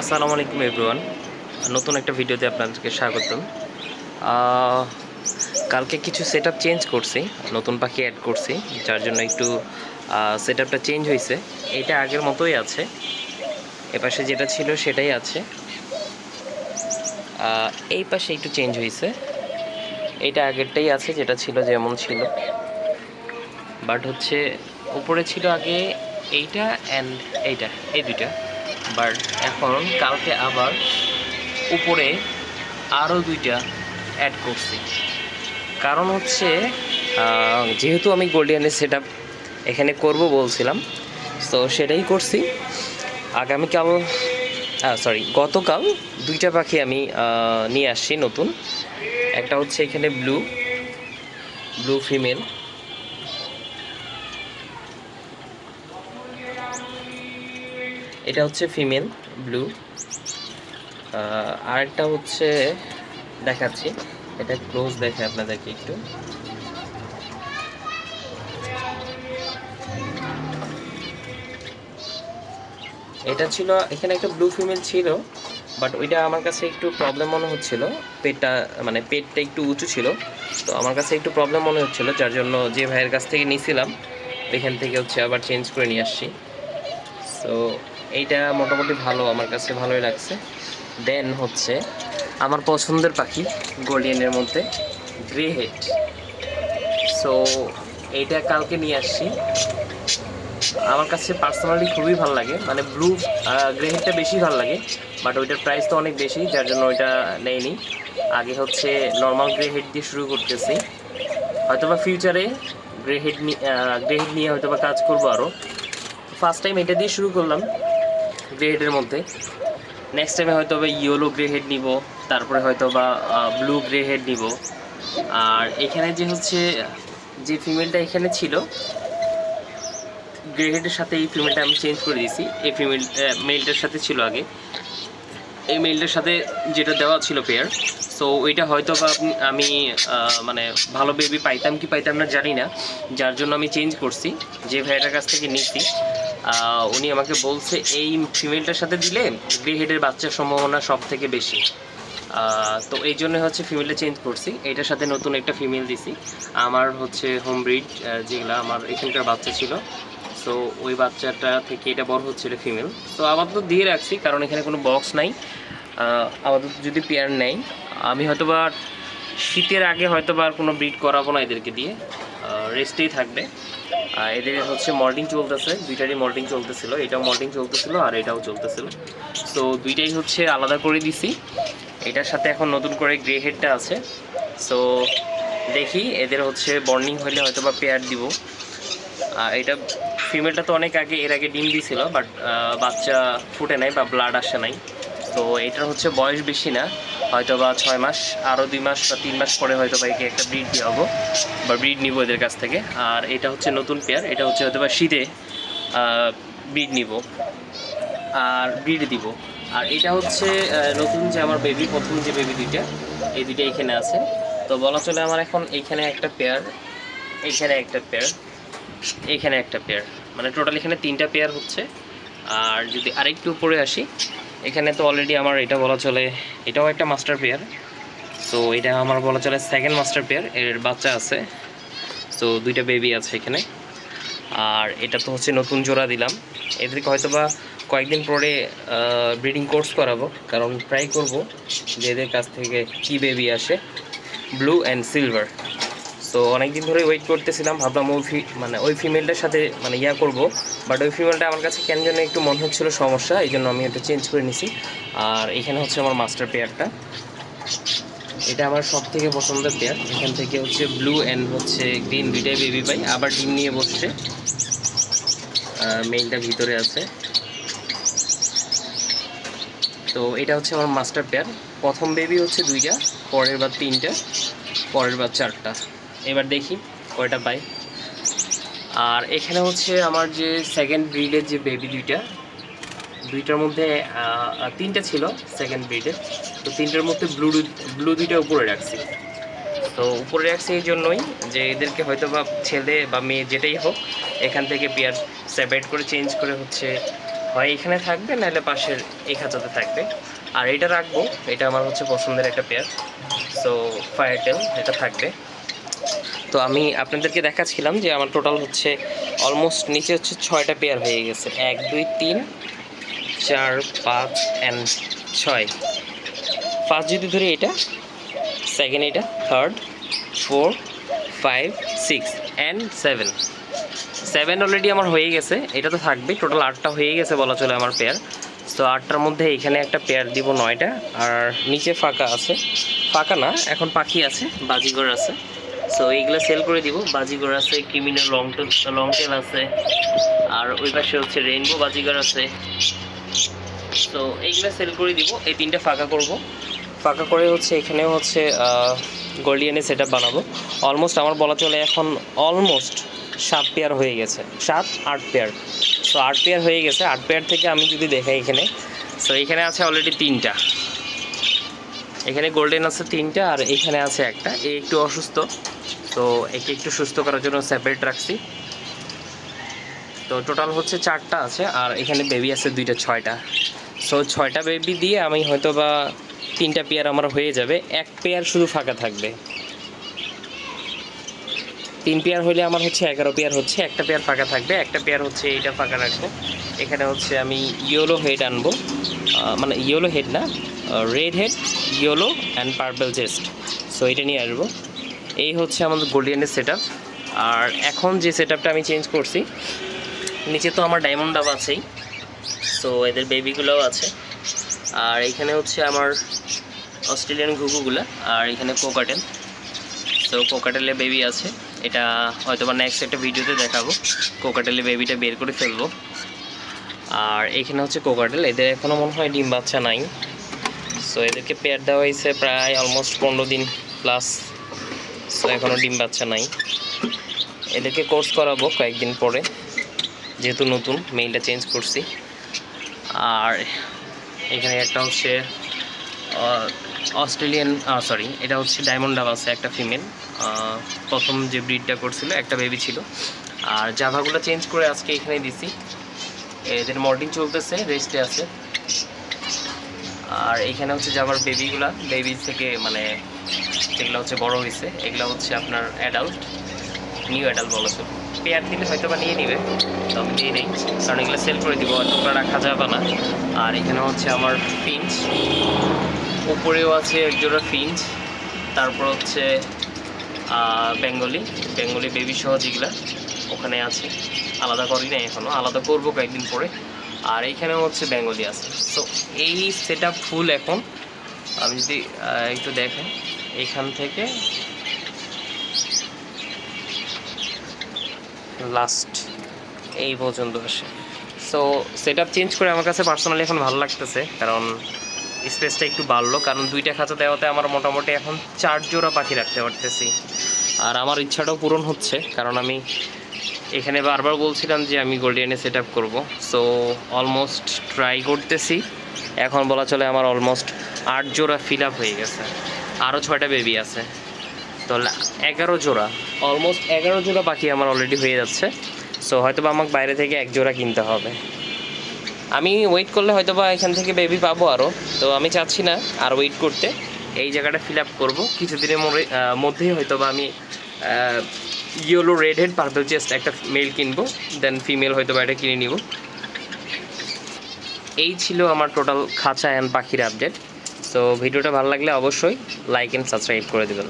আসসালামু আলাইকুম এভরিওয়ান নতুন একটা ভিডিওতে আপনাদেরকে স্বাগতম। কালকে কিছু সেট চেঞ্জ করছি, নতুন পাখি অ্যাড করছি, যার জন্য একটু সেট চেঞ্জ হয়েছে। এটা আগের মতোই আছে। এপাশে যেটা ছিল সেটাই আছে। এই পাশে একটু চেঞ্জ হয়েছে। এটা আগেরটাই আছে, যেটা ছিল যেমন ছিল। বাট হচ্ছে, উপরে ছিল আগে এইটা অ্যান্ড এইটা, এই দুইটা। বাট এখন কালকে আবার উপরে আরও দুইটা অ্যাড করছি। কারণ হচ্ছে যেহেতু আমি গোল্ডিয়ানের সেট এখানে করব বলছিলাম, তো সেটাই করছি। আগামীকাল সরি গতকাল দুইটা পাখি আমি নিয়ে আসছি নতুন। একটা হচ্ছে এখানে ব্লু ব্লু ফিমেল এটা হচ্ছে ফিমেল, ব্লু। আরেকটা হচ্ছে, দেখাচ্ছি। এটা ক্লোজ দেখে আপনাদেরকে একটু। এটা ছিল, এখানে একটা ব্লু ফিমেল ছিল, বাট ওইটা আমার কাছে একটু প্রবলেম মনে হচ্ছিল। পেটটা মানে পেটটা একটু উঁচু ছিল। তো আমার কাছে একটু প্রবলেম মনে হচ্ছিল, যার জন্য যে ভাইয়ের কাছ থেকে নিয়েছিলাম এখান থেকে হচ্ছে আবার চেঞ্জ করে নিয়ে আসছি। সো এইটা মোটামুটি ভালো, আমার কাছে ভালোই লাগছে। দেন হচ্ছে আমার পছন্দের পাখি গোল্ডিয়ানের মধ্যে গ্রে হেড সো এইটা কালকে নিয়ে আসছি। আমার কাছে পার্সোনালি খুবই ভালো লাগে। মানে ব্লু গ্রে হেডটা বেশি ভালো লাগে বাট ওইটার প্রাইস তো অনেক বেশি, যার জন্য ওইটা নেয়নি আগে হচ্ছে নর্মাল গ্রে হেড দিয়ে শুরু করতেছি। হয়তোবা ফিউচারে গ্রে হেড গ্রে হেড নিয়ে হয়তোবা কাজ করব আরও ফার্স্ট টাইম এটা দিয়ে শুরু করলাম। গ্রে হেডের মধ্যে। নেক্সট টাইমে হয়তো বা ইয়েলো গ্রে হেড নিব, তারপরে হয়তো বা ব্লু গ্রে হেড নিব। আর এখানে যে হচ্ছে, যে ফিমেলটা এখানে ছিল গ্রে হেডের সাথে এই ফিমেলটা আমি চেঞ্জ করে দিয়েছি। এই ফিমেল মেলটার সাথে ছিল আগে। এই মেলটার সাথে যেটা দেওয়া ছিল পেয়ার সো ওইটা হয়তো বা আমি মানে ভালো বেবি পাইতাম কি পাইতাম না জানি না। যার জন্য আমি চেঞ্জ করছি, যে ভাইয়াটার কাছ থেকে নিচ্ছি উনি আমাকে বলছে, এই ফিমেলটার সাথে দিলে গ্রে হেডের বাচ্চার সম্ভাবনা সব থেকে বেশি তো এই জন্য হচ্ছে ফিমেলটা চেঞ্জ করছি। এটার সাথে নতুন একটা ফিমেল দিছি। আমার হচ্ছে হোম ব্রিড যেগুলো আমার এখানকার বাচ্চা ছিল। সো ওই বাচ্চাটা থেকে এটা বড় হচ্ছিল ফিমেল তো আপাতত দিয়ে রাখছি, কারণ এখানে কোনো বক্স নাই। আপাতত যদি পেয়ার নেই, আমি হয়তো বা শীতের আগে হয়তো বা আর কোনো ব্রিড করাবো না এদেরকে দিয়ে। রেস্টেই থাকবে। আর এদের হচ্ছে মল্টিং চলতেছে, দুইটারই মল্টিং চলতেছিল। এটাও মল্টিং চলতেছিল আর এটাও চলতেছিল। তো দুইটাই হচ্ছে আলাদা করে দিছি। এটার সাথে এখন নতুন করে গ্রে হেডটা আছে। সো দেখি এদের হচ্ছে বর্নিং হলে হয়তো বা পেয়ার দিব। এটা ফিমেলটা তো অনেক আগে, এর আগে ডিম দিছিল বাট বাচ্চা ফুটে নাই বা ব্লাড আসে নাই। তো এটার হচ্ছে বয়স বেশি না। হয়তো বা ছয় মাস আরও দুই মাস বা তিন মাস পরে হয়তো বা একে একটা ব্রিড দিয়ে হব, বা ব্রিড নিব এদের কাছ থেকে। আর এটা হচ্ছে নতুন পেয়ার এটা হচ্ছে হয়তো বা শীতে ব্রিড নিব, আর ব্রিড দিব। আর এটা হচ্ছে নতুন যে আমার বেবি প্রথম যে বেবি দুইটা, এই দুইটা এখানে আছে। তো বলা চলে আমার এখন এইখানে একটা পেয়ার এইখানে একটা পেয়ার এইখানে একটা পেয়ার মানে টোটাল এখানে তিনটা পেয়ার হচ্ছে। আর যদি আরেকটু উপরে আসি এখানে তো অলরেডি আমার এটা বলা চলে, এটাও একটা মাস্টার পেয়ার সো এটা আমার বলা চলে সেকেন্ড মাস্টার পেয়ার এর বাচ্চা আছে সো দুইটা বেবি আছে এখানে, আর এটা তো হচ্ছে নতুন জোড়া দিলাম, এদেরকে হয়তো বা কয়েকদিন পরে ব্রিডিং কোর্স করাবো, কারণ ট্রাই করব যে এদের কাছ থেকে কী বেবি আসে ব্লু অ্যান্ড সিলভার সো অনেকদিন ধরে ওয়েট করতেছিলাম, ভাবলাম ওই ফি মানে ওই ফিমেলটার সাথে মানে ইয়া করব। বাট ওই ফিমেলটা আমার কাছে কেন যেন একটু মনে হচ্ছিল সমস্যা এই জন্য আমি এটা চেঞ্জ করে নিছি। আর এখানে হচ্ছে আমার মাস্টার পেয়ারটা এটা আমার সব থেকে পছন্দের পেয়ার এখান থেকে হচ্ছে ব্লু অ্যান্ড হচ্ছে গ্রিন দুইটাই বেবি পাই। আবার ডিম নিয়ে বসছে। মেইনটা ভিতরে আছে। তো এটা হচ্ছে আমার মাস্টার পেয়ার প্রথম বেবি হচ্ছে দুইটা, পরের বার তিনটা, পরের বার চারটা। এবার দেখি কয়টা পাই। আর এখানে হচ্ছে আমার যে সেকেন্ড ব্রিডের যে বেবি দুইটা, দুইটার মধ্যে তিনটা ছিল সেকেন্ড ব্রিডের তো তিনটার মধ্যে ব্লু ব্লু দুইটা উপরে রাখছি। তো উপরে রাখছি এই জন্যই যে এদেরকে হয়তো বা ছেলে বা মেয়ে যেটাই হোক, এখান থেকে পেয়ার সেপারেট করে চেঞ্জ করে হচ্ছে, হয় এখানে থাকবে নাহলে পাশের এই খাঁচাতে থাকবে। আর এটা রাখব, এটা আমার হচ্ছে পছন্দের একটা পেয়ার সো ফায়ারটেল এটা থাকবে। তো আমি আপনাদেরকে দেখাচ্ছিলাম যে আমার টোটাল হচ্ছে অলমোস্ট নিচে হচ্ছে ছয়টা পেয়ার হয়ে গেছে। এক, দুই, তিন, চার, পাঁচ অ্যান্ড ছয়। ফার্স্ট যদি ধরি এটা সেকেন্ড এটা third four five six and seven seven already আমার হয়ে গেছে, এটা তো থাকবে। টোটাল আটটা হয়ে গেছে বলা চলে আমার পেয়ার তো আটটার মধ্যে এখানে একটা পেয়ার দিব নয়টা, আর নিচে ফাঁকা আছে। ফাঁকা না, এখন পাখি আছে বাজিগর আছে। সো এইগুলো সেল করে দিব। বাজিগর আছে criminal long tail long tail আছে। আর ওই পাশে হচ্ছে রেইনবো বাজিগর আছে। তো এইগুলো সেল করে দিব। এই তিনটা ফাঁকা করব। ফাঁকা করে হচ্ছে এখানেও হচ্ছে গোল্ডিয়ানের সেট আপ বানাবো। অলমোস্ট আমার বলা চলে এখন অলমোস্ট সাত পেয়ার হয়ে গেছে। সাত, আট পেয়ার সো আট পেয়ার হয়ে গেছে। আট পেয়ার থেকে আমি যদি দেখাই এখানে। সো এখানে আছে অলরেডি তিনটা। এখানে গোল্ডেন আছে তিনটা আর এখানে আছে একটা। এ একটু অসুস্থ। তো একে একটু সুস্থ করার জন্য সেপারেট রাখছি। তো টোটাল হচ্ছে চারটা আছে আর এখানে বেবি আছে দুইটা, ছয়টা। সো ছয়টা বেবি দিয়ে আমি হয়তো বা তিনটা পেয়ার আমার হয়ে যাবে। এক পেয়ার শুধু ফাঁকা থাকবে। তিন পেয়ার হলে আমার হচ্ছে এগারো পেয়ার হচ্ছে, একটা পেয়ার ফাঁকা থাকবে, একটা পেয়ার হচ্ছে এইটা ফাঁকা রাখব। এখানে হচ্ছে আমি ইয়েলো হেড আনব। মানে ইয়েলো হেড না red head yellow and purple chest so এটা নিয়ে আসব। এই হচ্ছে আমাদের গোল্ডিয়ানের সেট আর এখন যে সেট আমি চেঞ্জ করছি, নিচে তো আমার ডায়মন্ড ডাব আছেই সো এদের বেবিগুলোও আছে। আর এখানে হচ্ছে আমার অস্ট্রেলিয়ান ঘুঘুগুলো, আর এখানে কোকাটেল তো কোকাটেলের বেবি আছে। এটা হয়তো বা নেক্সট একটা ভিডিওতে দেখাবো। কোকাটেলের বেবিটা বের করে ফেলব। আর এখানে হচ্ছে কোকাটেল এদের এখনও মনে হয় ডিম বাচ্চা নাই। সো এদেরকে পেয়ার দেওয়া হয়েছে প্রায় অলমোস্ট পনেরো দিন প্লাস সো এখনও ডিম বাচ্চা নাই। এদেরকে কোর্স করাবো কয়েকদিন পরে, যেহেতু নতুন মেইলটা চেঞ্জ করছি। আর এখানে একটা হচ্ছে অস্ট্রেলিয়ান সরি এটা হচ্ছে ডায়মন্ড ডাব আছে একটা ফিমেল প্রথম যে ব্রিডটা করছিল, একটা বেবি ছিল। আর জাভাগুলো চেঞ্জ করে আজকে এখানে দিছি। এদের মর্নিং চলতেছে রেস্টে আছে। আর এখানে হচ্ছে যে আমার বেবিগুলা বেবি থেকে মানে যেগুলো হচ্ছে বড় হয়েছে এগুলো হচ্ছে আপনার অ্যাডাল্ট নিউ অ্যাডাল্ট বলা চলে পেয়ার দিলে হয়তো বা নিয়ে নিবে, তো আমি দিয়ে নেই কারণ এগুলো সেল করে দিব অতটা রাখা যাবে না। আর এখানে হচ্ছে আমার ফিঞ্চ উপরেও আছে একজোড়া ফিঞ্চ তারপর হচ্ছে বেঙ্গলি বেঙ্গলি বেবি সহ যেগুলা ওখানে আছে, আলাদা করি না এখনও আলাদা করব কয়েকদিন পরে। আর এইখানেও হচ্ছে বেঙ্গলি আছে। তো এই সেট ফুল এখন। আমি যদি একটু দেখেন, এখান থেকে লাস্ট এই পর্যন্ত আসে। সো সেট চেঞ্জ করে আমার কাছে পার্সোনালি এখন ভালো লাগতেছে, কারণ স্পেসটা একটু বাড়লো। কারণ দুইটা খাঁচা দেওয়াতে আমার মোটামুটি এখন চার জোড়া পাখি রাখতে পারতেছি। আর আমার ইচ্ছাটাও পূরণ হচ্ছে, কারণ আমি এখানে বারবার বলছিলাম যে আমি গোল্ডিয়ানে সেট আপ করব। সো অলমোস্ট ট্রাই করতেছি। এখন বলা চলে আমার অলমোস্ট আট জোড়া ফিল আপ হয়ে গেছে। আরও ছয়টা বেবি আছে। তো এগারো জোড়া। অলমোস্ট এগারো জোড়া বাকি আমার অলরেডি হয়ে যাচ্ছে। সো হয়তো বা আমাকে বাইরে থেকে এক জোড়া কিনতে হবে। আমি ওয়েট করলে হয়তো বা এখান থেকে বেবি পাবো আরও তো আমি চাচ্ছি না আর ওয়েট করতে। এই জায়গাটা ফিল আপ করব। কিছুদিনের মধ্যেই হয়তো বা আমি yellow red head purple chest একটা মেল কিনবো দেন ফিমেল হয়তো বা এটা কিনে নিব। এই ছিল আমার টোটাল খাঁচা অ্যান্ড পাখির আপডেট তো ভিডিওটা ভালো লাগলে অবশ্যই লাইক অ্যান্ড সাবস্ক্রাইব করে দেবেন।